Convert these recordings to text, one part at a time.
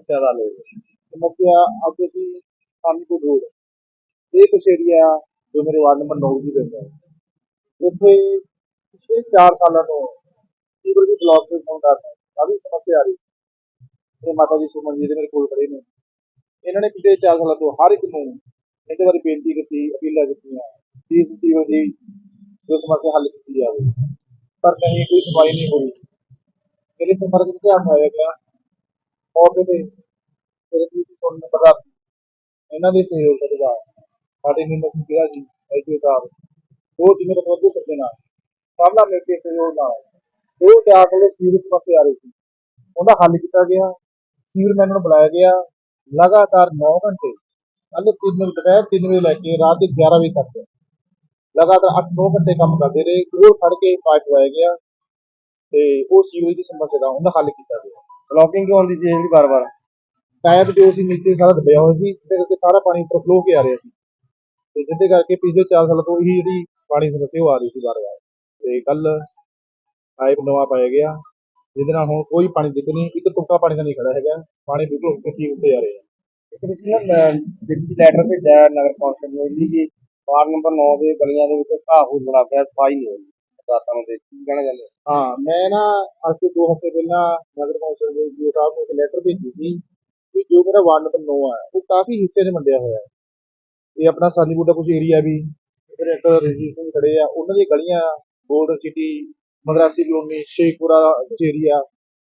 ਸਮੱਸਿਆ ਦਾ ਲੋੜ ਸਮੱਸਿਆ ਅੱਗੇ ਸੀ ਸਾਨੂੰ ਕੋ ਰੋਡ ਇਹ ਕੁਛ ਏਰੀਆ ਜੋ ਮੇਰੇ ਵਾਰਡ ਨੰਬਰ 9 ਦੀ ਪੈਂਦਾ ਹੈ। ਇੱਥੇ ਪਿਛਲੇ 4 ਸਾਲਾਂ ਤੋਂ ਸੀਵਰ ਦੀ ਬਲੌਕ ਤੇ ਫੋਨ ਕਰਦਾ ਕਾਫੀ ਸਮੱਸਿਆ ਆ ਰਹੀ ਤੇ ਮਾਤਾ ਜੀ ਸੁਮਨ ਜੀ ਦੇ ਮੇਰੇ ਕੋਲ ਖੜੇ ਨੇ। ਇਹਨਾਂ ਨੇ ਪਿਛਲੇ 4 ਸਾਲਾਂ ਤੋਂ ਹਰ ਇੱਕ ਨੂੰ ਇਹਦੇ ਬਾਰੇ ਬੇਨਤੀ ਕੀਤੀ, ਅਪੀਲਾਂ ਕੀਤੀਆਂ ਕਿ ਇਸ ਸੀਵਰ ਦੀ ਜੋ ਸਮੱਸਿਆ ਹੱਲ ਕੀਤੀ ਜਾਵੇ। ਪਰ ਨਹੀਂ ਕੋਈ ਸਫ਼ਾਈ ਨਹੀਂ ਹੋਈ ਮੇਰੇ ਸੰਪਰਕ ਧਿਆਨ ਆਇਆ ਗਿਆ। ਮੌਕੇ ਤੇ ਮੇਰੇ ਸੁਣਨ ਪਤਾ ਇਹਨਾਂ ਦੇ ਸਹਿਯੋਗ ਸਦਕਾ ਸਾਡੇ ਨਿੰਮਤ ਸਿੰਘ ਗਿਰਾ ਜੀ ਐਜੂ ਸਾਹਿਬ ਦੋ ਜਿੰਨੇ ਬਤੌਰ ਸੱਜੇ ਨਾਲ ਸਭ ਨਾਲ ਮਿਲ ਕੇ ਸਹਿਯੋਗ ਨਾਲ ਦੋ ਚਾਰ ਸਾਲੇ ਸੀਰੀਅਸ ਸਮੱਸਿਆ ਆ ਰਹੀ ਸੀ, ਉਹਦਾ ਹੱਲ ਕੀਤਾ ਗਿਆ। ਸੀਵਰਮੈਨ ਨੂੰ ਬੁਲਾਇਆ ਗਿਆ। ਲਗਾਤਾਰ 9 ਘੰਟੇ ਕੱਲ 3 ਵਜੇ, ਦੁਪਹਿਰ 3 ਵਜੇ ਲੈ ਕੇ ਰਾਤ ਦੇ 11 ਵਜੇ ਤੱਕ ਲਗਾਤਾਰ 8-9 ਘੰਟੇ ਕੰਮ ਕਰਦੇ ਰਹੇ। ਕੋਲ ਫੜ ਕੇ ਪਾਈਪ ਲਵਾਇਆ ਗਿਆ ਤੇ ਉਹ ਸੀਵਰੇਜ ਦੀ ਸਮੱਸਿਆ ਦਾ ਉਹਦਾ ਹੱਲ ਕੀਤਾ ਗਿਆ। ਬਲੌਕਿੰਗ ਕਿਉਂ ਆਉਂਦੀ ਸੀ ਜਿਹੜੀ ਬਾਰ-ਬਾਰ? ਟਾਇਰ ਜੋ ਸੀ ਨੀਚੇ ਸਾਰਾ ਦਬਿਆ ਹੋਇਆ ਸੀ ਜਿਹਦੇ ਕਰਕੇ ਸਾਰਾ ਪਾਣੀ ਉੱਪਰ ਫਲੋ ਕੇ ਆ ਰਿਹਾ ਸੀ। ਤੇ ਜਿਹਦੇ ਕਰਕੇ ਪਿਛਲੇ 4 ਸਾਲਾਂ ਤੋਂ ਇਹੀ ਜਿਹੜੀ ਪਾਣੀ ਸਮੱਸਿਆ ਉਹ ਆ ਰਹੀ ਸੀ ਬਾਰ-ਬਾਰ। ਤੇ ਕੱਲ ਪਾਈਪ ਨਵਾਂ ਪਾਇਆ ਗਿਆ ਜਿਹਦੇ ਨਾਲ ਹੁਣ ਕੋਈ ਪਾਣੀ ਦਿੱਕਤ ਨਹੀਂ ਇੱਕ ਤੁਪਕਾ ਪਾਣੀ ਦਾ ਨਹੀਂ ਖੜਾ ਹੈਗਾ ਪਾਣੀ ਬਿਲਕੁਲ ਠੀਕ ਉੱਤੇ ਆ ਰਿਹਾ ਇੱਕ ਤੁਸੀਂ ਨਾ ਦਿੱਤੀ ਲੈਟਰ ਭੇਜਿਆ ਨਗਰ ਕੌਂਸਲ ਨੂੰ ਜੀ ਕਿ ਵਾਰਡ ਨੰਬਰ 9 ਦੇ ਗਲੀਆਂ ਦੇ ਵਿੱਚ ਘਾਹ ਫੂਸ ਬਣਾ ਪਿਆ ਸਫ਼ਾਈ ਨਹੀਂ ਹੋਈ। ਰਾਤਾਂ ਨੂੰ ਦੇਖ, ਕੀ ਕਹਿਣਾ ਚਾਹੁੰਦੇ ਹਾਂ? ਮੈਂ ਨਾ ਅੱਜ ਤੋਂ ਦੋ ਹਫ਼ਤੇ ਪਹਿਲਾਂ ਨਗਰ ਕੌਂਸਲ ਦੇ ਜੀ ਸਾਹਿਬ ਨੂੰ ਇੱਕ ਲੈਟਰ ਭੇਜੀ ਸੀ ਕਿ ਜੋ ਮੇਰਾ ਵਾਰਡ ਨੰਬਰ 9 ਹੈ ਉਹ ਕਾਫੀ ਹਿੱਸੇ 'ਚ ਵੰਡਿਆ ਹੋਇਆ ਹੈ। ਇਹ ਆਪਣਾ ਸਾਨੀਪੁਰ ਦਾ ਕੁਝ ਏਰੀਆ ਵੀ ਫਿਰ ਇੱਕ ਰਜੀਤ ਸਿੰਘ ਖੜੇ ਆ, ਉਹਨਾਂ ਦੀਆਂ ਗਲੀਆਂ golden city Madrasi colony, Shekhpura ਕੁਝ ਏਰੀਆ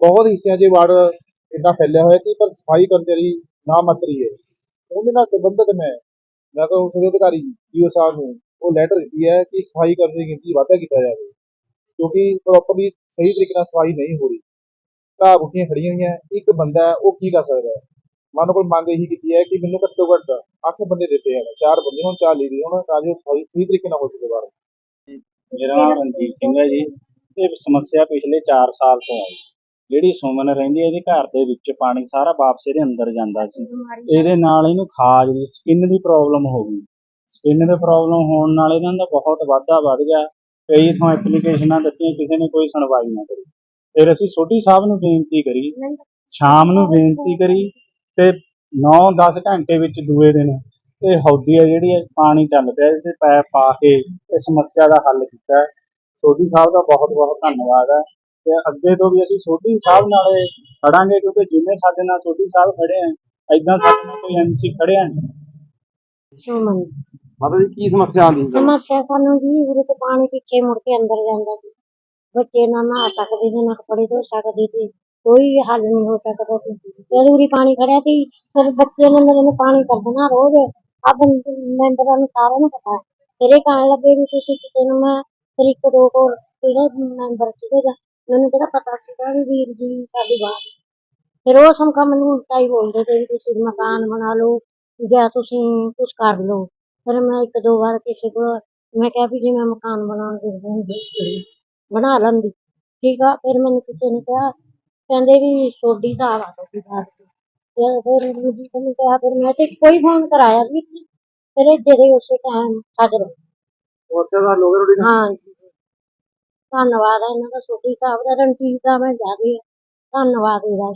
ਬਹੁਤ ਹਿੱਸਿਆਂ 'ਚ ਵਾਰਡ ਇੰਨਾ ਫੈਲਿਆ ਹੋਇਆ ਕਿ ਪਰ ਸਫ਼ਾਈ ਕਰਮਚਾਰੀ ਨਾ ਮਾਤਰੀ ਹੈ। ਉਹਦੇ ਨਾਲ ਸੰਬੰਧਿਤ ਮੈਂ ਮੈਂ ਕਿਹਾ ਉਸ ਦੇ ਅਧਿਕਾਰੀ ਜੀਓ ਸਾਹਿਬ ਨੂੰ ਉਹ ਲੈਟਰ ਦਿੱਤੀ ਹੈ ਕਿ ਸਫ਼ਾਈ ਕਰਮਚਾਰੀ ਦੀ ਗਿਣਤੀ ਵਾਧਾ ਕੀਤਾ ਜਾਵੇ ਕਿਉਂਕਿ ਪ੍ਰੋਪਰਲੀ ਸਹੀ ਤਰੀਕੇ ਨਾਲ ਸਫ਼ਾਈ ਨਹੀਂ ਹੋ ਰਹੀ। ਘਾਹ ਬੁੱਟੀਆਂ ਖੜੀਆਂ ਹੋਈਆਂ ਇੱਕ ਬੰਦਾ ਉਹ ਕੀ ਕਰ ਸਕਦਾ ਹੈ? ਮਨ ਕੋਲ ਮੰਗ ਇਹੀ ਕੀਤੀ ਹੈ ਕਿ ਮੈਨੂੰ ਘੱਟੋ ਘੱਟ 8 ਬੰਦੇ ਦਿੱਤੇ ਹਨ ਚਾਰ ਬੰਦੇ ਹੁਣ ਚਾਰ ਲੀਡਰ ਹੁਣ ਤਾਂ ਜੋ ਸਫ਼ਾਈ ਸਹੀ ਤਰੀਕੇ ਨਾਲ ਹੋ ਸਕੇ ਬਾਹਰ। ਮੇਰਾ ਨਾਮ ਰਣਜੀਤ ਸਿੰਘ ਹੈ ਜੀ। ਇਹ ਸਮੱਸਿਆ ਪਿਛਲੇ 4 ਸਾਲ ਤੋਂ ਹੈ ਜਿਹੜੀ ਸੁਮਨ ਰਹਿੰਦੀ ਹੈ ਇਹਦੇ ਘਰ ਦੇ ਵਿੱਚ ਪਾਣੀ ਸਾਰਾ ਵਾਪਸ ਇਹਦੇ ਅੰਦਰ ਜਾਂਦਾ ਸੀ। ਇਹਦੇ ਨਾਲ ਇਹਨੂੰ ਖਾਜ ਦੀ ਸਕਿਨ ਦੀ ਪ੍ਰੋਬਲਮ ਹੋ ਗਈ। ਸਕਿਨ ਦੇ ਪ੍ਰੋਬਲਮ ਹੋਣ ਨਾਲ ਇਹਨਾਂ ਦਾ ਬਹੁਤ ਵਾਧਾ ਵੱਧ ਗਿਆ। ਕਈ ਥਾਂ ਐਪਲੀਕੇਸ਼ਨਾਂ ਦਿੱਤੀਆਂ, ਕਿਸੇ ਨੇ ਕੋਈ ਸੁਣਵਾਈ ਨਾ ਕਰੀ। ਫਿਰ ਅਸੀਂ ਸੋਢੀ ਸਾਹਿਬ ਨੂੰ ਬੇਨਤੀ ਕਰੀ, ਸ਼ਾਮ ਨੂੰ ਬੇਨਤੀ ਕਰੀ ਤੇ 9-10 ਘੰਟੇ ਵਿੱਚ ਦੂਏ ਦਿਨ ਇਹ ਹੌਦੀ ਹੈ ਜਿਹੜੀ ਹੈ, ਪਾਣੀ ਚੱਲ ਪਿਆ, ਇਸੇ ਪੈਪ ਪਾ ਕੇ ਇਹ ਸਮੱਸਿਆ ਦਾ ਹੱਲ ਕੀਤਾ। ਹੈ। ਸੋਢੀ ਸਾਹਿਬ ਦਾ ਬਹੁਤ ਬਹੁਤ ਧੰਨਵਾਦ ਹੈ ਤੇ ਅੱਗੇ ਤੋਂ ਵੀ ਅਸੀਂ ਸੋਢੀ ਸਾਹਿਬ ਨਾਲ ਖੜਾਂਗੇ ਕਿਉਂਕਿ ਜਿਵੇਂ ਸਾਡੇ ਨਾਲ ਸੋਢੀ ਸਾਹਿਬ ਖੜੇ ਆ ਐਦਾਂ ਸਾਡੇ ਨਾਲ ਕੋਈ ਐਮਸੀ ਖੜਿਆ ਨਹੀਂ ਮਾਤਾ ਜੀ ਕੀ ਸਮੱਸਿਆ ਆਉਂਦੀ ਸੀ ਤੁਹਾਨੂੰ? ਸਮੱਸਿਆ ਸਾਨੂੰ ਜੀ ਉਰੇ ਤੋਂ ਪਾਣੀ ਪਿੱਛੇ ਮੁੜ ਕੇ ਅੰਦਰ ਜਾਂਦਾ ਸੀ। ਬੱਚੇ ਨਾ ਨਹਾ ਸਕਦੇ ਸੀ ਨਾ ਕੱਪੜੇ ਧੋ ਸਕਦੇ ਸੀ ਕੋਈ ਹੱਲ ਨਹੀਂ ਹੋ ਸਕਦਾ ਸੀ। ਫਿਰ ਉਰੀ ਪਾਣੀ ਖੜਿਆ ਸੀ, ਫਿਰ ਬੱਚੇ ਨੇ ਮੇਰੇ ਨੂੰ ਪਾਣੀ ਕਰ ਦੇਣਾ ਰੋਜ਼। ਅਬ ਮੈਂਬਰਾਂ ਨੂੰ ਸਾਰਿਆਂ ਨੂੰ ਪਤਾ ਹੈ। ਇਹ ਕਹਿਣ ਲੱਗੇ ਵੀ ਤੁਸੀਂ ਕਿਸੇ ਨੂੰ ਮੈਂ ਫਿਰ ਇੱਕ ਦੋ ਕੋਲ ਜਿਹੜੇ ਮੈਂਬਰ ਸੀਗੇ ਮੈਨੂੰ ਕਿਹੜਾ ਪਤਾ ਸੀਗਾ ਵੀ ਵੀਰ ਜੀ ਸਾਡੀ ਬਾਤ। ਫਿਰ ਉਹ ਸਮਕਾ ਮੈਨੂੰ ਉਲਟਾ ਹੀ ਬੋਲਦੇ ਤੇ ਵੀ ਤੁਸੀਂ ਮਕਾਨ ਬਣਾ ਲਓ ਜਾਂ ਤੁਸੀਂ ਕੁਝ ਕਰ ਲਓ। ਫਿਰ ਮੈਂ ਇੱਕ ਦੋ ਵਾਰ ਕਿਸੇ ਕੋਲ ਮੈਂ ਕਿਹਾ ਵੀ ਜੇ ਮੈਂ ਮਕਾਨ ਬਣਾਉਣ ਦੀ ਹੁੰਦੀ ਬਣਾ ਲੈਂਦੀ। ਠੀਕ ਆ ਫਿਰ ਮੈਨੂੰ ਕਿਸੇ ਨੇ ਕਿਹਾ ਕਹਿੰਦੇ ਵੀ ਸੋਡੀ ਦਾ ਆ ਤੁਹਾਡੀ ਤੇ ਫਿਰ ਜੀ ਨੇ ਕਿਹਾ ਫਿਰ ਮੈਂ ਤੇ ਕੋਈ ਫੋਨ ਕਰਾਇਆ ਵੀ ਨਹੀਂ। ਫਿਰ ਜਿਹੜੇ ਉਸੇ ਟਾਈਮ ਹਾਜ਼ਰ ਹੋ ਸਮੱਸਿਆ ਦਾ ਲੋਕ ਰੋਟੀ ਹਾਂ ਜੀ। ਧੰਨਵਾਦ ਹੈ ਇਹਨਾਂ ਦਾ ਸੋਢੀ ਸਾਹਿਬ ਦਾ ਰਣਜੀਤ ਦਾ ਮੈਂ ਜ਼ਿਆਦਾ ਧੰਨਵਾਦ ਇਹਦਾ